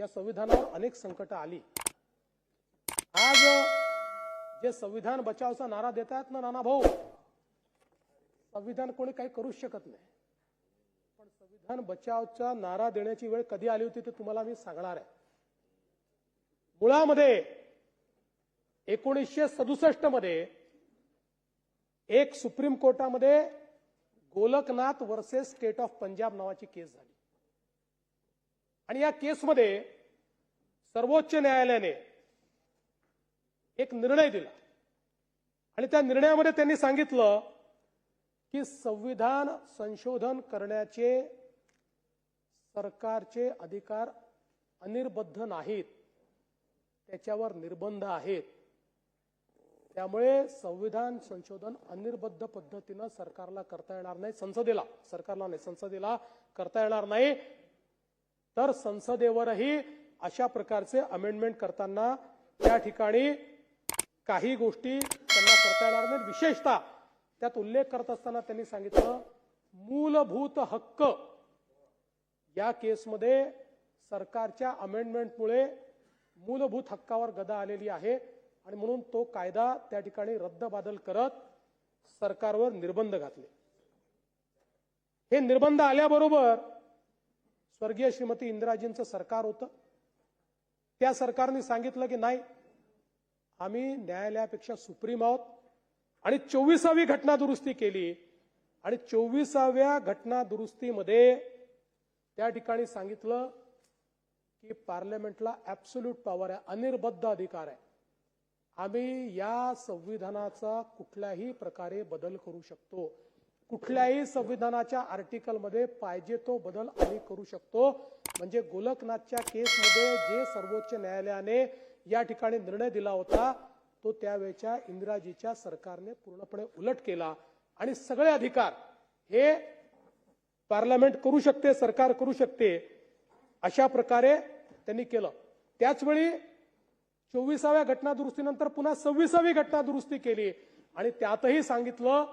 या संविधानावर अनेक संकट आली. आज जे संविधान बचावचा नारा देतात ना नाना भाऊ संविधान कोणी काही करूच शकत नाही. पण संविधान बचावचा नारा देण्याची वेळ कधी आली होती ते तुम्हाला मी सांगणार आहे. मुळामध्ये एकोणीसशे सदुसष्टमध्ये एक सुप्रीम कोर्टामध्ये Golaknath versus State of Punjab नावाची केस झाली. आणि या केसमध्ये सर्वोच्च न्यायालयाने एक निर्णय दिला. आणि त्या निर्णयामध्ये त्यांनी सांगितलं की संविधान संशोधन करण्याचे सरकारचे अधिकार अनिर्बद्ध नाहीत. त्याच्यावर निर्बंध आहेत. त्यामुळे संविधान संशोधन अनिर्बद्ध पद्धतीनं सरकारला करता येणार नाही. संसदेला सरकारला नाही. संसदेला करता येणार नाही. तर संसदेवरही अशा प्रकारचे अमेंडमेंट करताना त्या ठिकाणी काही गोष्टी त्यांना करता येणार नाहीत. विशेषतः त्यात उल्लेख करत असताना त्यांनी सांगितलं मूलभूत हक्क या केसमध्ये सरकारच्या अमेंडमेंटमुळे मूलभूत हक्कावर गदा आलेली आहे आणि म्हणून तो कायदा त्या ठिकाणी रद्दबादल करत सरकारवर निर्बंध घातले. हे निर्बंध आल्याबरोबर स्वर्गीय श्रीमती इंदिराजींचं सरकार होतं. त्या सरकारने सांगितलं की नाही आम्ही न्यायालयापेक्षा सुप्रीम आहोत. आणि चोवीसावी घटना दुरुस्ती केली. आणि चोवीसाव्या घटना दुरुस्तीमध्ये त्या ठिकाणी सांगितलं की पार्लमेंटला ऍब्सोल्यूट पॉवर आहे अनिर्बद्ध अधिकार आहे. आम्ही या संविधानाचा कुठल्याही प्रकारे बदल करू शकतो. कुठल्याही संविधानाच्या आर्टिकलमध्ये पाहिजे तो बदल आम्ही करू शकतो. म्हणजे गोलकनाथच्या केसमध्ये जे सर्वोच्च न्यायालयाने या ठिकाणी निर्णय दिला होता तो त्यावेळेच्या इंदिराजीच्या सरकारने पूर्णपणे उलट केला. आणि सगळे अधिकार हे पार्लमेंट करू शकते सरकार करू शकते अशा प्रकारे त्यांनी केलं. त्याचवेळी चोवीसाव्या घटना दुरुस्तीनंतर पुन्हा सव्वीसावी घटना दुरुस्ती केली. आणि त्यातही सांगितलं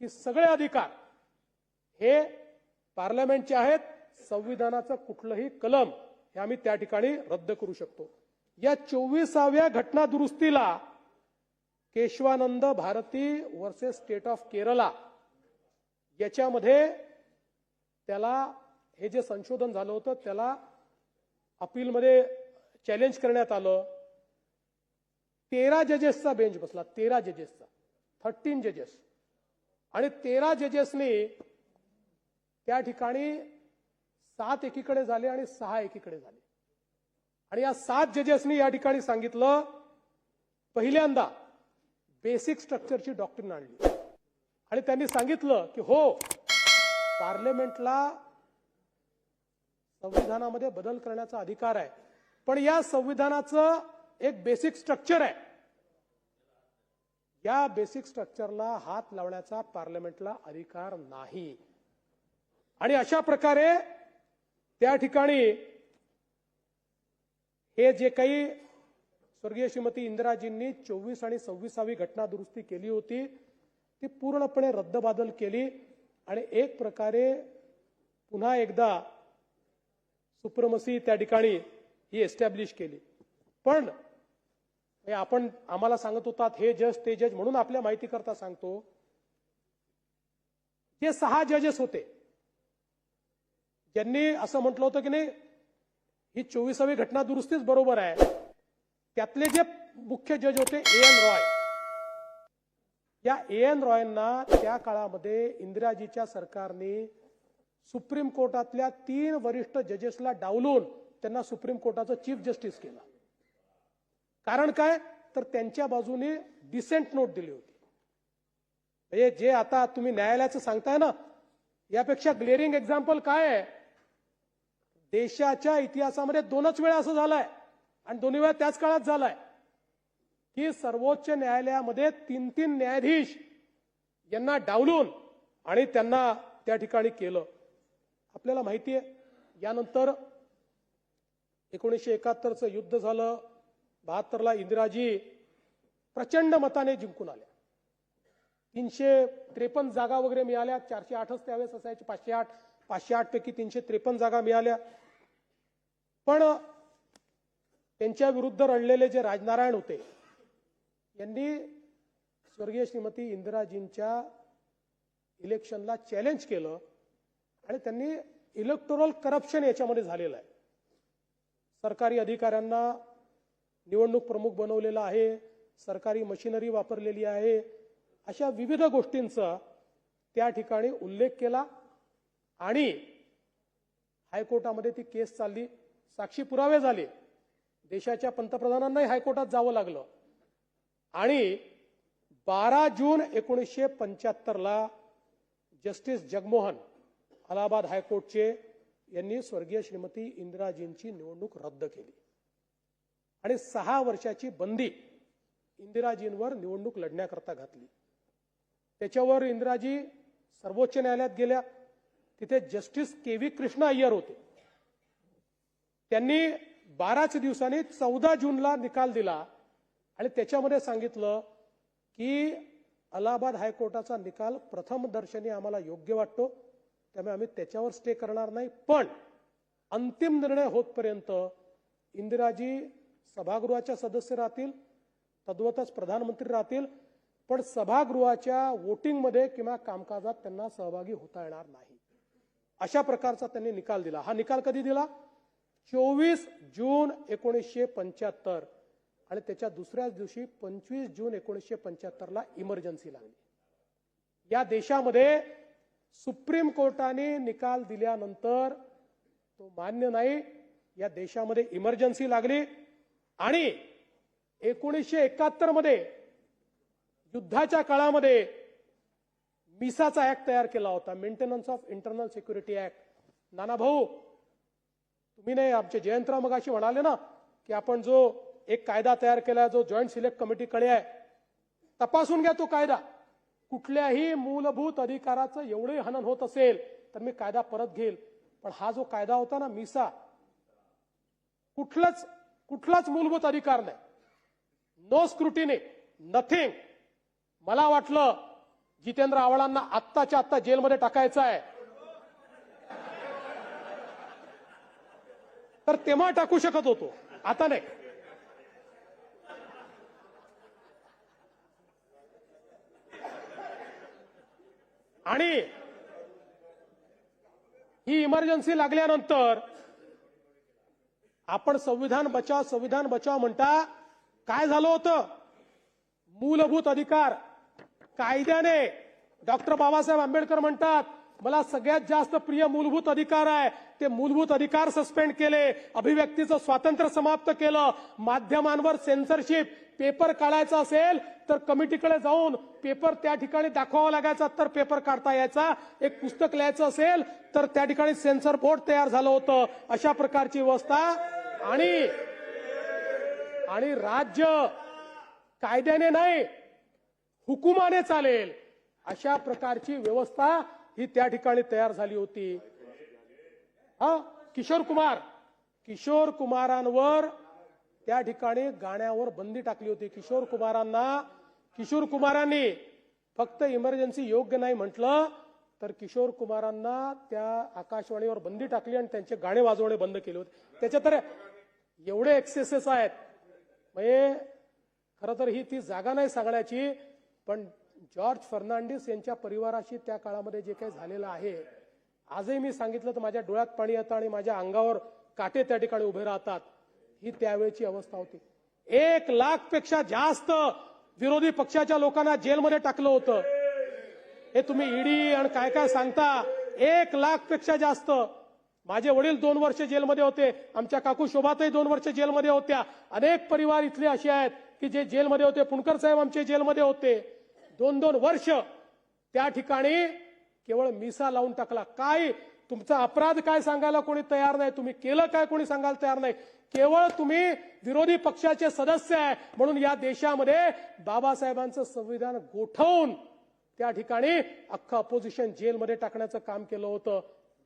की सगळे अधिकार हे पार्लमेंटचे आहेत संविधानाचं कुठलंही कलम हे आम्ही त्या ठिकाणी रद्द करू शकतो. या चोवीसाव्या घटना दुरुस्तीला Keshavananda Bharati versus State of Kerala याच्यामध्ये त्याला हे जे संशोधन झालं होतं त्याला अपीलमध्ये चॅलेंज करण्यात आलं. तेरा जजेसचा बेंच बसला तेरा जजेसचा थर्टीन जजेस आणि तेरा जजेसनी त्या ठिकाणी सात एकीकडे झाले आणि सहा एकीकडे झाले. आणि या सात जजेसनी या ठिकाणी सांगितलं पहिल्यांदा बेसिक स्ट्रक्चरची डॉक्टरीन आणली. आणि त्यांनी सांगितलं की हो पार्लमेंटला संविधानामध्ये बदल करण्याचा अधिकार आहे. पण या संविधानाचं एक बेसिक स्ट्रक्चर आहे. या बेसिक स्ट्रक्चरला हात लावण्याचा पार्लमेंटला अधिकार नाही. आणि अशा प्रकारे त्या ठिकाणी हे जे काही स्वर्गीय श्रीमती इंदिराजींनी चोवीस आणि सव्वीसावी घटना दुरुस्ती केली होती ती पूर्णपणे रद्दबादल केली आणि एक प्रकारे पुन्हा एकदा सुप्रमसी त्या ठिकाणी ही एस्टॅब्लिश केली. पण आपण आम्हाला सांगत होतात हे जज ते जज म्हणून आपल्या माहिती करता सांगतो. ते सहा जजेस होते ज्यांनी असं म्हटलं होतं की नाही ही चोवीसावी घटना दुरुस्तीच बरोबर आहे. त्यातले जे मुख्य जज होते ए एन रॉय. या ए एन रॉयना त्या काळामध्ये इंदिराजीच्या सरकारने सुप्रीम कोर्टातल्या तीन वरिष्ठ जजेसला डावलून त्यांना सुप्रीम कोर्टाचं चीफ जस्टिस केलं. कारण काय? तर त्यांच्या बाजूने डिसेंट नोट दिली होती. म्हणजे जे आता तुम्ही न्यायालयाचं सांगताय ना यापेक्षा ग्लेरिंग एक्झाम्पल काय आहे? देशाच्या इतिहासामध्ये दोनच वेळा असं झालंय आणि दोन्ही वेळा त्याच काळात झालाय. की सर्वोच्च न्यायालयामध्ये तीन तीन न्यायाधीश यांना डावलून आणि त्यांना त्या ठिकाणी केलं. आपल्याला माहिती आहे यानंतर एकोणीसशे एकाहत्तरचं युद्ध झालं बहात्तरला इंदिराजी प्रचंड मताने जिंकून आल्या. तीनशे त्रेपन्न जागा वगैरे मिळाल्या. चारशे आठच त्यावेळेस असायचे. पाचशे आठ पाचशे आठ पैकी तीनशे त्रेपन्न जागा मिळाल्या. पण त्यांच्या विरुद्ध रडलेले जे राजनारायण होते यांनी स्वर्गीय श्रीमती इंदिराजींच्या इलेक्शनला चॅलेंज केलं आणि त्यांनी इलेक्टोरल करप्शन याच्यामध्ये झालेलं आहे. सरकारी अधिकाऱ्यांना निवडणूक प्रमुख बनवलेलं आहे सरकारी मशिनरी वापरलेली आहे अशा विविध गोष्टींचा त्या ठिकाणी उल्लेख केला आणि हायकोर्टामध्ये ती केस चालली साक्षी पुरावे झाले. देशाच्या पंतप्रधानांनाही हायकोर्टात जावं लागलं. आणि बारा जून एकोणीसशे पंच्याहत्तरला जस्टिस जगमोहन अलाहाबाद हायकोर्टचे यांनी स्वर्गीय श्रीमती इंदिराजींची निवडणूक रद्द केली. आणि सहा वर्षाची बंदी इंदिराजींवर निवडणूक लढण्याकरता घातली. त्याच्यावर इंदिराजी सर्वोच्च न्यायालयात गेल्या. तिथे justice K V Krishna Iyer होते. त्यांनी बाराच दिवसांनी चौदा जूनला निकाल दिला आणि त्याच्यामध्ये सांगितलं की अलाहाबाद हायकोर्टाचा निकाल प्रथम दर्शनी आम्हाला योग्य वाटतो. त्यामुळे आम्ही त्याच्यावर स्टे करणार नाही. पण अंतिम निर्णय होतपर्यंत इंदिराजी सभागृहाच्या सदस्य राहतील तद्वतच प्रधानमंत्री राहतील पण सभागृहाच्या वोटिंगमध्ये किंवा कामकाजात त्यांना सहभागी होता येणार नाही. अशा प्रकारचा त्यांनी निकाल दिला. हा निकाल कधी दिला? चोवीस जून एकोणीसशे पंच्याहत्तर. आणि त्याच्या दुसऱ्याच दिवशी पंचवीस जून एकोणीसशे पंच्याहत्तरला इमर्जन्सी लागली. या देशामध्ये सुप्रीम कोर्टाने निकाल दिल्यानंतर तो मान्य नाही. या देशामध्ये इमर्जन्सी लागली. आणि एकोणीसशे एकाहत्तरमध्ये युद्धाच्या काळामध्ये मिसाचा ऍक्ट तयार केला होता. Maintenance of internal security act नाना भाऊ तुम्ही नाही आमचे जयंतराव मगाशी म्हणाले ना की आपण जो एक कायदा तयार केला जो जॉईंट सिलेक्ट कमिटीकडे आहे तपासून घ्या तो कायदा. कुठल्याही मूलभूत अधिकाराचं एवढे हनन होत असेल तर मी कायदा परत घेईल. पण हा जो कायदा होता ना मिसा कुठलंच कुठलाच मूलभूत अधिकार नाही. नो स्क्रुटिनी नथिंग मला वाटलं जितेंद्र आव्हाडांना आत्ताच्या आत्ता जेलमध्ये टाकायचं आहे. तर तेव्हा टाकू शकत होतो आता नाही. आणि ही इमर्जन्सी लागल्यानंतर आपण संविधान बचाव संविधान बचाव म्हणता. काय झालं होतं? मूलभूत अधिकार. कायद्याने डॉक्टर बाबासाहेब आंबेडकर म्हणतात मला सगळ्यात जास्त प्रिय मूलभूत अधिकार आहे. ते मूलभूत अधिकार सस्पेंड केले. अभिव्यक्तीचं स्वातंत्र्य समाप्त केलं. माध्यमांवर सेन्सरशिप पेपर काढायचा असेल तर कमिटीकडे जाऊन पेपर त्या ठिकाणी दाखवावा लागायचा. तर पेपर काढता यायचा. एक पुस्तक लिहायचं असेल तर त्या ठिकाणी सेन्सर बोर्ड तयार झालं होतं. अशा प्रकारची व्यवस्था. आणि आणि राज्य कायद्याने नाही हुकुमाने चालेल. अशा प्रकारची व्यवस्था ही त्या ठिकाणी तयार झाली होती. हा? किशोर कुमार. किशोर कुमारांवर त्या ठिकाणी गाण्यावर बंदी टाकली होती. किशोर कुमारांना किशोर कुमारांनी फक्त इमर्जन्सी योग्य नाही म्हटलं तर किशोर कुमारांना त्या आकाशवाणीवर बंदी टाकली आणि त्यांचे गाणे वाजवणे बंद केले होते. त्याच्या तर एवढे एक्सेसेस आहेत. म्हणजे खरं तर ही ती जागा नाही सांगण्याची पण जॉर्ज फर्नांडिस यांच्या परिवाराशी त्या काळामध्ये जे काही झालेलं आहे आजही मी सांगितलं तर माझ्या डोळ्यात पाणी येतं आणि माझ्या अंगावर काटे त्या ठिकाणी उभे राहतात. ही त्यावेळेची अवस्था होती. एक लाखपेक्षा जास्त विरोधी पक्षाच्या लोकांना जेलमध्ये टाकलं होतं. हे तुम्ही ईडी आणि काय काय सांगता? एक लाखपेक्षा जास्त. माझे वडील दोन वर्ष जेलमध्ये होते. आमच्या काकू शोभातही दोन वर्ष जेलमध्ये होत्या. अनेक परिवार इथले असे आहेत की जे जेलमध्ये होते. पुणकर साहेब आमचे जेलमध्ये होते. दोन दोन वर्ष त्या ठिकाणी केवळ मिसा लावून टाकला. काय? तुमचा अपराध काय सांगायला कोणी तयार नाही? तुम्ही केलं काय कोणी सांगायला तयार नाही? केवळ तुम्ही विरोधी पक्षाचे सदस्य आहे. म्हणून या देशामध्ये बाबासाहेबांचं संविधान गोठवून त्या ठिकाणी अख्खं अपोजिशन जेलमध्ये टाकण्याचं काम केलं होतं.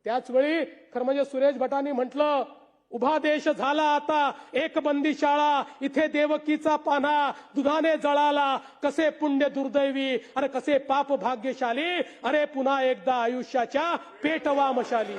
त्याचवेळी खरं म्हणजे सुरेश भटांनी म्हटलं उभा देश झाला आता. एक बंदी शाळा इथे देवकीचा पान्हा दुधाने जळाला. कसे पुण्य दुर्दैवी अरे कसे पाप भाग्यशाली. अरे पुन्हा एकदा आयुष्याच्या पेटवा मशाली